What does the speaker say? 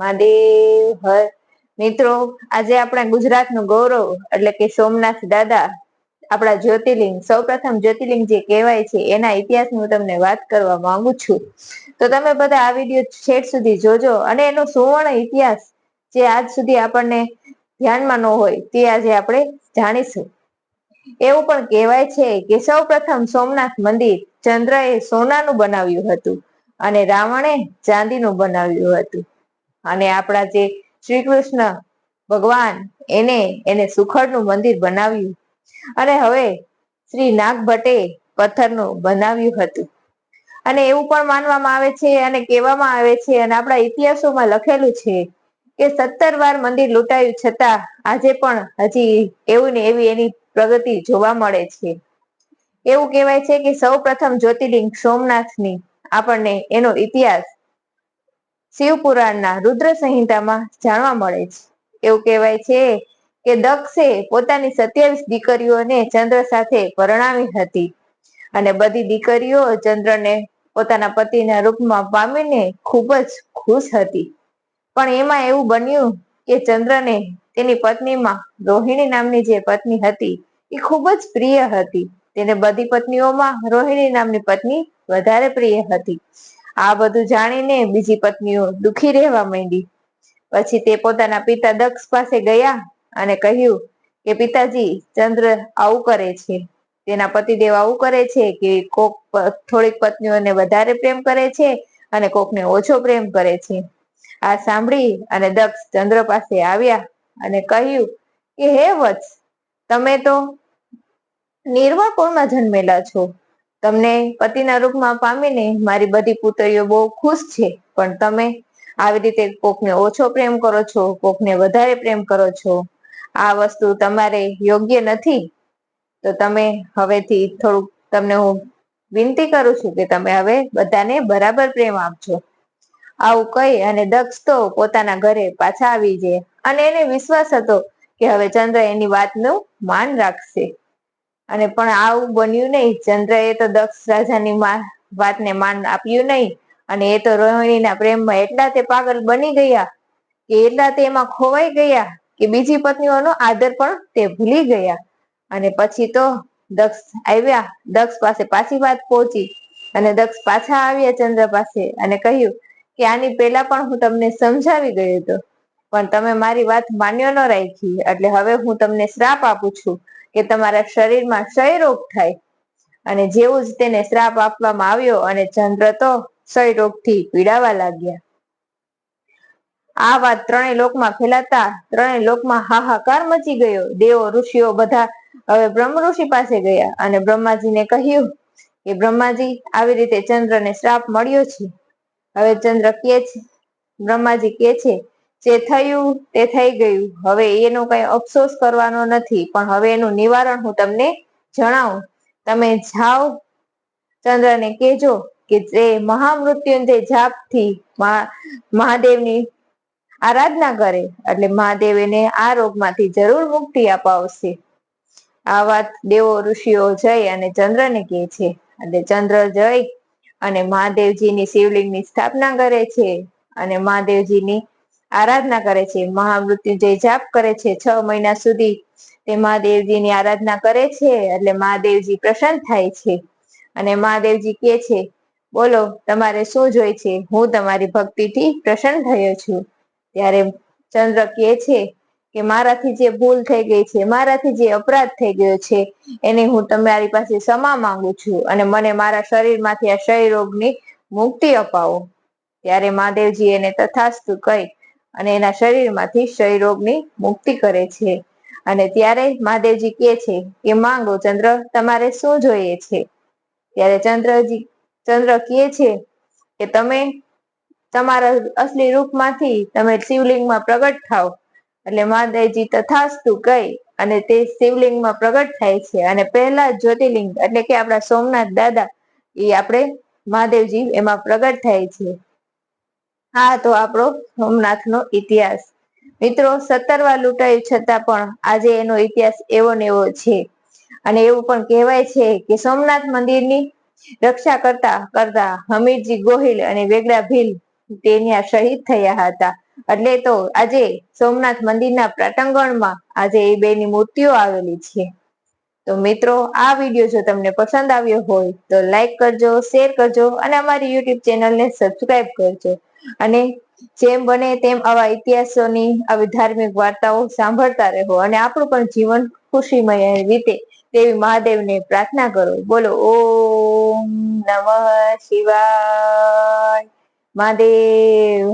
મહાદેવ, હર. મિત્રો, આજે આપણા ગુજરાતનું ગૌરવ એટલે કે સોમનાથ દાદા, આપણા જ્યોતિર્લિંગ, સૌપ્રથમ જ્યોતિર્લિંગ જે કહેવાય છે, એના ઇતિહાસની હું તમને વાત કરવા માંગુ છું. તો તમે બધા આ વીડિયો છેક સુધી જોજો અને એનો સુવર્ણ ઇતિહાસ જે આજ સુધી આપણને ધ્યાનમાં ન હોય, તે આજે આપણે જાણીશું. એવું પણ કહેવાય છે કે સૌ પ્રથમ સોમનાથ મંદિર ચંદ્રએ સોનાનું બનાવ્યું હતું અને રાવણે ચાંદીનું બનાવ્યું હતું. અને આપણા જે શ્રી કૃષ્ણ ભગવાન એને એને સુખડનું મંદિર બનાવ્યું. અને હવે શ્રી નાગ પથ્થરનું બનાવ્યું હતું. અને એવું પણ માનવામાં આવે છે અને કહેવામાં આવે છે અને આપણા ઇતિહાસોમાં લખેલું છે કે સત્તર વાર મંદિર લૂંટાયું છતાં આજે પણ હજી એવું ને એવી એની પ્રગતિ જોવા મળે છે. એવું કહેવાય છે કે સૌ પ્રથમ જ્યોતિર્લિંગ સોમનાથની આપણને એનો ઇતિહાસ શિવપુરાણના રુદ્ર સંહિતામાં જાણવા મળે છે. એવું કહેવાય છે કે દક્ષે પોતાની સત્યાવીસ દીકરીઓને ચંદ્ર સાથે પરણાવી હતી અને બધી દીકરીઓ ચંદ્રને પોતાના પતિના રૂપમાં પામીને ખૂબ જ ખુશ હતી. પણ એમાં એવું બન્યું કે ચંદ્રને તેની પત્નીમાં રોહિણી નામની જે પત્ની હતી એ ખૂબ જ પ્રિય હતી. તેને બધી પત્નીઓમાં રોહિણી નામની પત્ની વધારે પ્રિય હતી. આ બધું જાણીને બીજી પત્નીઓ દુખી રહેવા માંડી. પછી તે પોતાના પિતા દક્ષ પાસે ગયા અને કહ્યું કે, પિતાજી, ચંદ્ર આવું કરે છે. તેના પતિદેવ આવું કરે છે કે, કોક થોડીક પત્નીઓને વધારે પ્રેમ કરે છે અને કોકને ઓછો પ્રેમ કરે છે. આ સાંભળી અને દક્ષ ચંદ્ર પાસે આવ્યા અને કહ્યું કે, હે વત્સ, તમે તો નિર્વા કુળમાં જન્મેલા છો. તમને પતિના રૂપમાં પામીને મારી બધી પુત્રીઓ બહુ ખુશ છે. પણ તમે આવી રીતે કોકને ઓછો પ્રેમ કરો છો, કોકને વધારે પ્રેમ કરો છો, આ વસ્તુ તમારે યોગ્ય નથી. તો તમે હવેથી થોડુંક તમને હું વિનંતી કરું છું કે તમે હવે બધાને બરાબર પ્રેમ આપજો. આવું કહી અને દક્ષ તો પોતાના ઘરે પાછા આવી જાય. અને એને વિશ્વાસ હતો કે હવે ચંદ્ર એની વાતનું માન રાખશે. અને પણ આવું બન્યું નહીં. ચંદ્રએ તો દક્ષ રાજાની વાતને માન આપ્યું નહીં. અને એ તો રોહિણીના પ્રેમમાં એટલા તે પાગલ બની ગયા કે એટલા તે એમાં ખોવાઈ ગયા કે બીજી પત્નીઓનો આદર પણ તે ભૂલી ગયા. અને પછી તો દક્ષ આવ્યા. દક્ષ પાસે પાછી વાત પહોંચી અને દક્ષ પાછા આવ્યા ચંદ્ર પાસે અને કહ્યું કે આની પહેલા પણ હું તમને સમજાવી ગયો હતો. પણ તમે મારી વાત માન્યો ન રાખી. એટલે હવે હું તમને શ્રાપ આપું છું. કે તમારા શરીરમાં ક્ષયરોગ થાય. અને જેવું જ તેને શ્રાપ આપવામાં આવ્યો અને ચંદ્ર તો ક્ષય રોગથી પીડાવા લાગ્યા. આ વાત ત્રણેય લોકમાં ફેલાતા ત્રણેય લોકમાં હાહાકાર મચી ગયો. દેવો, ઋષિઓ બધા હવે બ્રહ્મ ઋષિ પાસે ગયા અને બ્રહ્માજીને કહ્યું કે બ્રહ્માજી, આવી રીતે ચંદ્રને શ્રાપ મળ્યો છે. હવે ચંદ્ર કે છે, બ્રહ્માજી કે છે જે થયું તે થઈ ગયું. હવે એનો કઈ અફસોસ કરવાનો નથી, પણ હવે એનું નિવારણ હું તમને જણાવું. તમે જાઓ, ચંદ્રને કેજો કે જે મહામૃત્યુંજય જાપથી મહાદેવની આરાધના કરે, એટલે મહાદેવ એને આ રોગમાંથી જરૂર મુક્તિ અપાવશે. આ વાત દેવો ઋષિઓ જઈ અને ચંદ્રને કહે છે. એટલે ચંદ્ર જઈ અને મહાદેવજીની શિવલિંગની સ્થાપના કરે છે અને મહાદેવજીની આરાધના કરે છે. મહામૃત્યુંજય જાપ કરે છે, છ મહિના સુધી તે મહાદેવજીની આરાધના કરે છે એટલે મહાદેવજી પ્રસન્ન થાય છે. અને મહાદેવજી કે છે, બોલો, તમારે શું જોઈ છે? હું તમારી ભક્તિથી પ્રસન્ન થયો છું. ત્યારે ચંદ્ર કહે છે કે મારાથી જે ભૂલ થઈ ગઈ છે, મારાથી જે અપરાધ થઈ ગયો છે, એને હું તમારી પાસે ક્ષમા માંગુ છું અને મને મારા શરીરમાંથી આ ક્ષય રોગની મુક્તિ અપાવો. ત્યારે મહાદેવજી એને તથાસ્તુ કહી અને એના શરીરમાંથી ક્ષય મુક્તિ કરે છે. અને ત્યારે મહાદેવજી કહે છે કે, માંગો ચંદ્ર, તમારે શું જોઈએ છે? ત્યારે ચંદ્રજી, ચંદ્ર કહે છે કે, તમે તમારા અસલી રૂપમાંથી તમે શિવલિંગમાં પ્રગટ થાવ. એટલે મહાદેવજી તથાસ્તુ કહી અને તે શિવલિંગમાં પ્રગટ થાય છે. અને પહેલા જ્યોતિર્લિંગ એટલે કે આપણા સોમનાથ દાદા, એ આપણે મહાદેવજી એમાં પ્રગટ થાય છે. હા, તો આપણો સોમનાથનો ઇતિહાસ. મિત્રો સત્તર વાર લૂંટાયું છતાં પણ આજે એનો ઇતિહાસ એવો ને એવો છે. અને એવું પણ કહેવાય છે કે સોમનાથ મંદિરની રક્ષા કરતા કરતા હમીરજી ગોહિલ અને વેગડા ભીલ તેની શહીદ થયા હતા. એટલે તો આજે સોમનાથ મંદિરના પ્રાટંગણમાં આજે એ બેની મૂર્તિઓ આવેલી છે. તો મિત્રો, આ વીડિયો જો તમને પસંદ આવ્યો હોય તો લાઈક કરજો, શેર કરજો અને અમારી યુટ્યુબ ચેનલને સબસ્ક્રાઇબ કરજો. અને જેમ બને તેમ આવા ઇતિહાસોની આવી ધાર્મિક વાર્તાઓ સાંભળતા રહો અને આપણું પણ જીવન ખુશીમય રીતે દેવી મહાદેવને પ્રાર્થના કરો. બોલો, ઓમ નમઃ શિવાય મહાદેવ